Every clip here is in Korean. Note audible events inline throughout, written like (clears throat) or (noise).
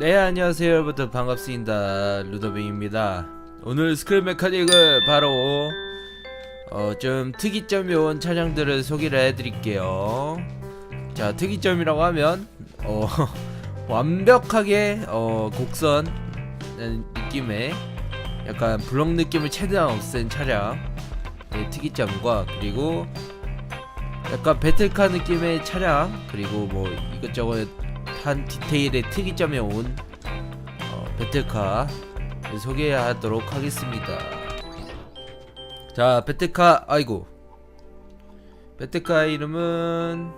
네 안녕하세요. 여러분들 반갑습니다. 루더빙입니다. 오늘 스크린 메카닉을 바로 어, 좀 특이점이 온 차량들을 소개를 해드릴게요. 자 특이점이라고 하면 어, (laughs) 완벽하게 어, 곡선 느낌의 약간 블록 느낌을 최대한 없앤 차량. 의 특이점과 그리고 약간 배틀카 느낌의 차량. 그리고 뭐 이것저것 한 디테일의 특이점에 온 어, 배틀카 소개하도록 하겠습니다. 자, 배틀카 아이고 배틀카 이름은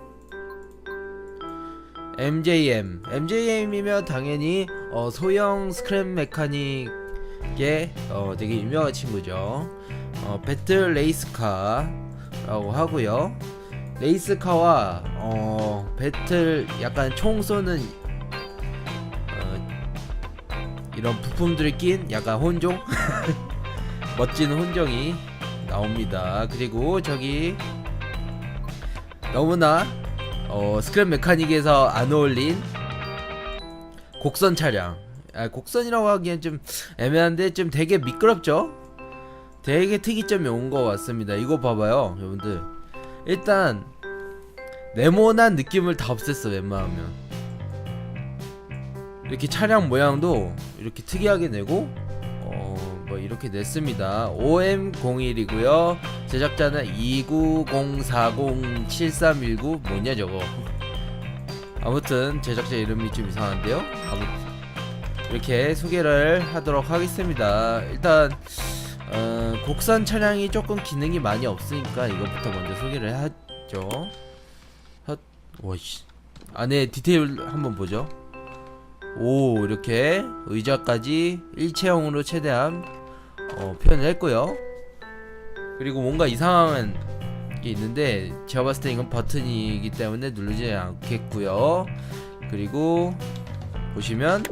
MJM. MJM이면 당연히 어, 소형 스크랩 메카닉의 어, 되게 유명한 친구죠. 어, 배틀 레이스카라고 하고요. 레이스카와 어 배틀 약간 총 쏘는 어, 이런 부품들이 낀 약간 혼종 (laughs) 멋진 혼종이 나옵니다. 그리고 저기 너무나 어 스크랩 메카닉에서 안 어울린 곡선 차량. 아, 곡선이라고 하기엔 좀 애매한데 좀 되게 미끄럽죠? 되게 특이점이 온 것 같습니다. 이거 봐봐요, 여러분들. 일단 네모난 느낌을 다 없앴어 웬만하면. 이렇게 차량 모양도 이렇게 특이하게 내고 어 뭐 이렇게 냈습니다. OM01이고요. 제작자는 29040731 뭐냐 저거. 아무튼 제작자 이름이 좀 이상한데요. 아무튼 이렇게 소개를 하도록 하겠습니다. 일단 어, 국산 차량이 조금 기능이 많이 없으니까 이것부터 먼저 소개를 하죠. 헛, 와씨. 안에 디테일 한번 보죠. 오 이렇게 의자까지 일체형으로 최대한 어, 표현을 했고요. 그리고 뭔가 이상한 게 있는데 제가 봤을 때 이건 버튼이기 때문에 누르지 않겠고요. 그리고 보시면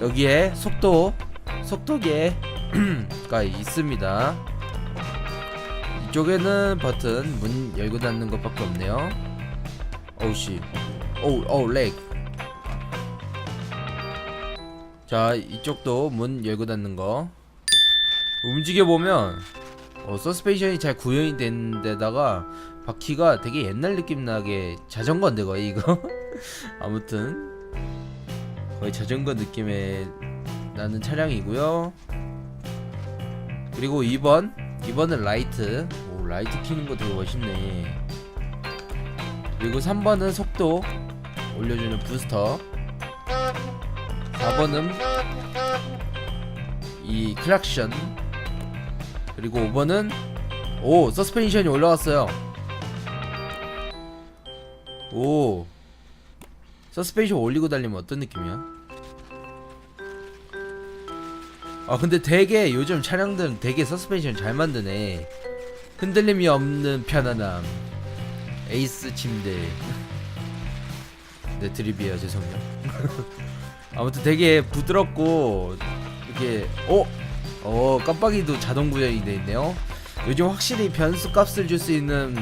여기에 속도 속도계가 (clears throat) 있습니다. 이쪽에는 버튼 문 열고 닫는 것밖에 없네요. 어우씨, 오우 오우 렉. 자 이쪽도 문 열고 닫는 거. 움직여 보면 어, 서스펜션이 잘 구현이 된 데다가 바퀴가 되게 옛날 느낌 나게 자전거인데 거의 이거. (laughs) 아무튼 거의 자전거 느낌의 나는 차량이고요. 그리고 2번 2번은 라이트 오 라이트 키는 거 되게 멋있네. 그리고 3번은 속도 올려주는 부스터 4번은 이 클락션 그리고 5번은 오 서스펜션이 올라왔어요. 오 서스펜션 올리고 달리면 어떤 느낌이야? 아 근데 되게 요즘 차량들은 되게 서스펜션 잘 만드네. 흔들림이 없는 편안함. 에이스 침대. 네 드립이에요 죄송해요. (laughs) 아무튼 되게 부드럽고 이렇게 어? 어 깜빡이도 자동 구현이 돼 있네요. 요즘 확실히 변수 값을 줄 수 있는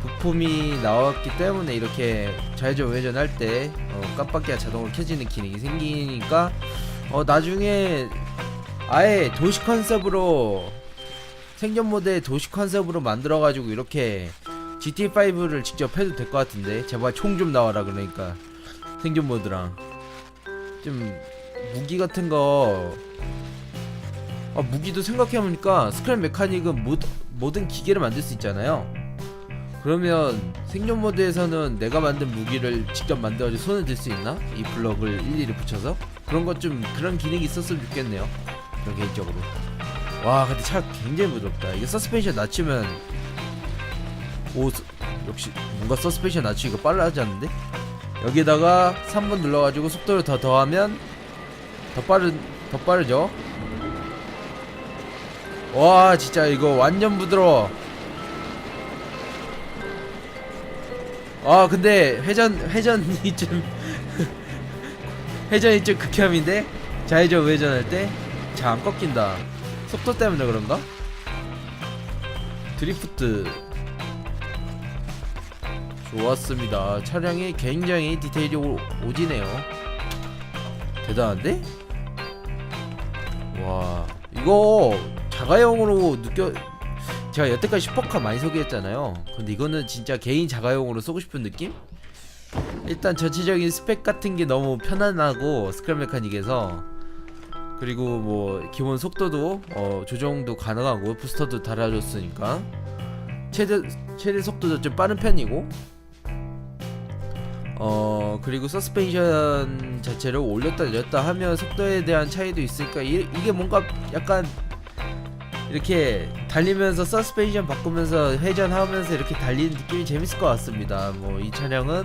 부품이 나왔기 때문에 이렇게 좌회전 우회전 할때 어, 깜빡이가 자동으로 켜지는 기능이 생기니까 어 나중에 아예 도시 컨셉으로 생존 모드의 도시 컨셉으로 만들어가지고 이렇게 GT5를 직접 해도 될 것 같은데 제발 총 좀 나와라 그러니까 생존 모드랑. 좀 무기 같은 거 아, 무기도 생각해보니까 스크랩 메카닉은 모, 모든 기계를 만들 수 있잖아요 그러면 생존 모드에서는 내가 만든 무기를 직접 만들어서 손에 들 수 있나? 이 블럭을 일일이 붙여서? 그런 것 좀 그런 기능이 있었으면 좋겠네요. 저 개인적으로. 와 근데 차 굉장히 부드럽다. 이게 서스펜션 낮추면 오 서- 역시 뭔가 서스펜션 낮추기가 빨라지 않는데? 여기다가 3번 눌러가지고 속도를 더 더하면 더 빠른 더 빠르죠? 와 진짜 이거 완전 부드러워 아 근데 회전 회전이 좀 (laughs) 회전이 좀 극혐인데 좌회전 우회전할 때 잘 안 꺾인다 속도 때문에 그런가? 드리프트 좋았습니다. 차량이 굉장히 디테일이 오, 오지네요. 대단한데? 와 이거 자가용으로 느껴 제가 여태까지 슈퍼카 많이 소개했잖아요. 근데 이거는 진짜 개인 자가용으로 쏘고 싶은 느낌? 일단 전체적인 스펙 같은 게 너무 편안하고 스크램 메카닉에서 그리고 뭐 기본 속도도 어, 조정도 가능하고 부스터도 달아줬으니까 최대 최대 속도도 좀 빠른 편이고 어 그리고 서스펜션 자체를 올렸다 내렸다 하면 속도에 대한 차이도 있으니까 이, 이게 뭔가 약간 이렇게 달리면서 서스펜션 바꾸면서 회전하면서 이렇게 달리는 느낌이 재밌을 것 같습니다. 뭐 이 차량은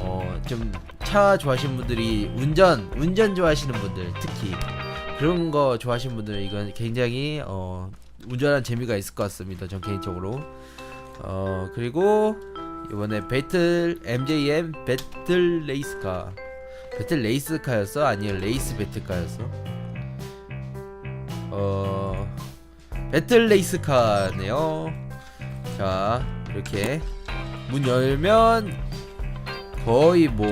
어 좀 차 좋아하시는 분들이 운전 운전 좋아하시는 분들 특히 그런 거 좋아하시는 분들 이건 굉장히 어 운전하는 재미가 있을 것 같습니다. 전 개인적으로 어 그리고 이번에 배틀 MJM 배틀 레이스카 배틀 레이스카였어 아니면 레이스 배틀카였어 어 배틀 레이스카네요. 자 이렇게 문 열면 거의 뭐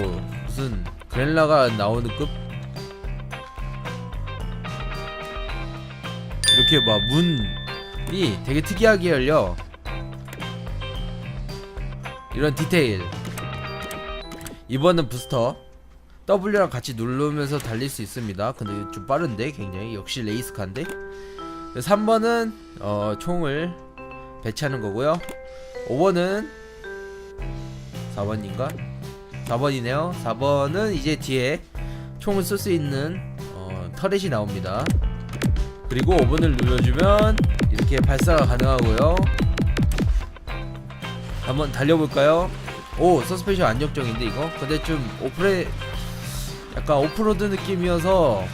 무슨 그랜라가 나오는 급? 이렇게 막 문이 되게 특이하게 열려. 이런 디테일. 이번은 부스터. W랑 같이 누르면서 달릴 수 있습니다. 근데 좀 빠른데 굉장히. 역시 레이스카인데 3번은 어, 총을 배치하는 거고요 5번은 4번인가? 4번이네요 4번은 이제 뒤에 총을 쏠수 있는 어, 터렛이 나옵니다 그리고 5번을 눌러주면 이렇게 발사가 가능하고요 한번 달려볼까요? 오 서스펜션 안정적인데 이거? 근데 좀 오프레 약간 오프로드 느낌이어서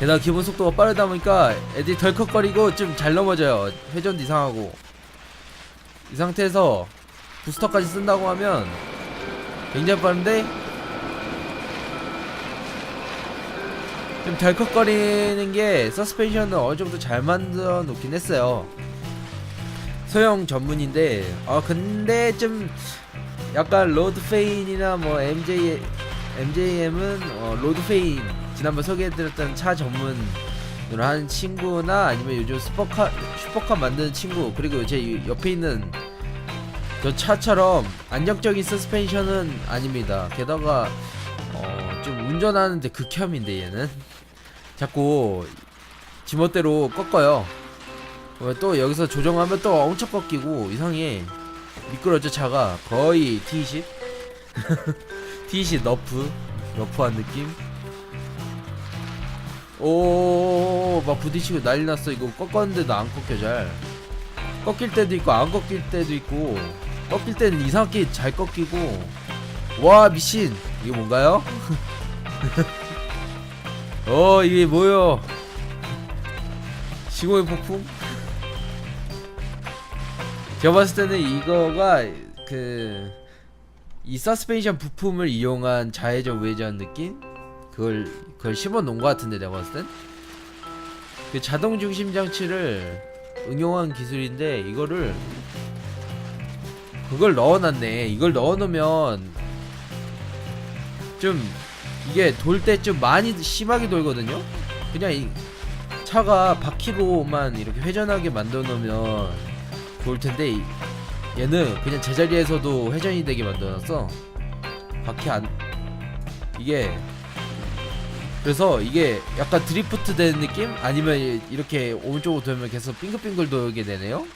게다가 기본 속도가 빠르다 보니까 애들이 덜컥거리고 좀 잘 넘어져요. 회전도 이상하고. 이 상태에서 부스터까지 쓴다고 하면 굉장히 빠른데? 좀 덜컥거리는 게 서스펜션은 어느 정도 잘 만들어 놓긴 했어요. 소형 전문인데 아 근데 좀 약간 로드 페인이나 뭐 MJ MJM은 어, 로드 페인 지난번 소개해드렸던 차 전문 으로 하는 친구나 아니면 요즘 슈퍼카 슈퍼카 만드는 친구 그리고 제 옆에 있는 저 차처럼 안정적인 서스펜션은 아닙니다. 게다가 어, 좀 운전하는데 극혐인데 얘는. 자꾸 지멋대로 꺾어요. 어, 또 여기서 조정하면 또 엄청 꺾이고 이상해. 미끄러져 차가. 거의 T20 (laughs) T20 너프. 너프한 느낌 오막 부딪히고 난리 났어. 이거 꺾었는데도 안 꺾여 잘. 꺾일 때도 있고 안 꺾일 때도 있고 꺾일 때는 이상하게 잘 꺾이고. 와 미친. 이게 뭔가요? (laughs) 어 이게 뭐요? 시공의 폭풍? 제가 봤을 때는 이거가 그 이 서스펜션 부품을 이용한 좌회전 우회전 느낌? 그걸 그걸 심어 놓은 것 같은데 내가 봤을 땐? 그 자동 중심 장치를 응용한 기술인데 이거를 그걸 넣어놨네. 이걸 넣어놓으면 좀 이게 돌 때 좀 많이 심하게 돌거든요? 그냥 이 차가 바퀴로만 이렇게 회전하게 만들어 놓으면 좋을 텐데 이- 얘는 그냥 제자리에서도 회전이 되게 만들어놨어. 바퀴 안 이게 그래서 이게 약간 드리프트 되는 느낌? 아니면 이- 이렇게 오른쪽으로 돌면 계속 빙글빙글 돌게 되네요?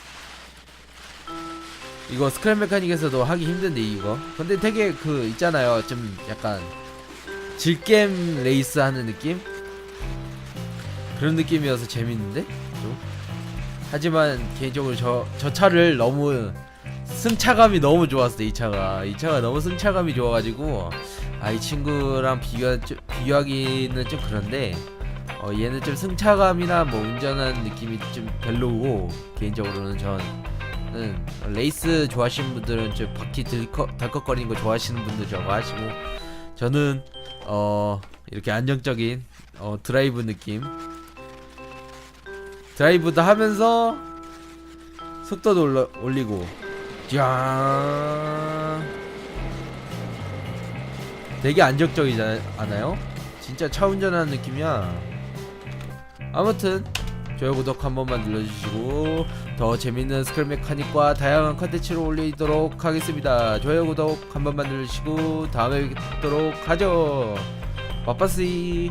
이거 스크램 메카닉에서도 하기 힘든데 이거 근데 되게 그 있잖아요 좀 약간 질겜 레이스 하는 느낌? 그런 느낌이어서 재밌는데? 좀? 하지만 개인적으로 저, 저 차를 너무 승차감이 너무 좋았어 이 차가 이 차가 너무 승차감이 좋아가지고 아 이 친구랑 비교 비교하기는 좀 그런데 어 얘는 좀 승차감이나 뭐 운전하는 느낌이 좀 별로고 개인적으로는 저는 레이스 좋아하시는 분들은 좀 바퀴 덜컥거리는 거 좋아하시는 분들 좋아하시고 저는 어 이렇게 안정적인 어 드라이브 느낌 드라이브도 하면서 속도도 올라, 올리고 야 되게 안정적이지 않아요? 진짜 차 운전하는 느낌이야. 아무튼 좋아요 구독 한 번만 눌러주시고 더 재밌는 스크램 메카닉과 다양한 컨텐츠를 올리도록 하겠습니다. 좋아요 구독 한 번만 눌러주시고 다음에 뵙도록 하죠. 빠빠스이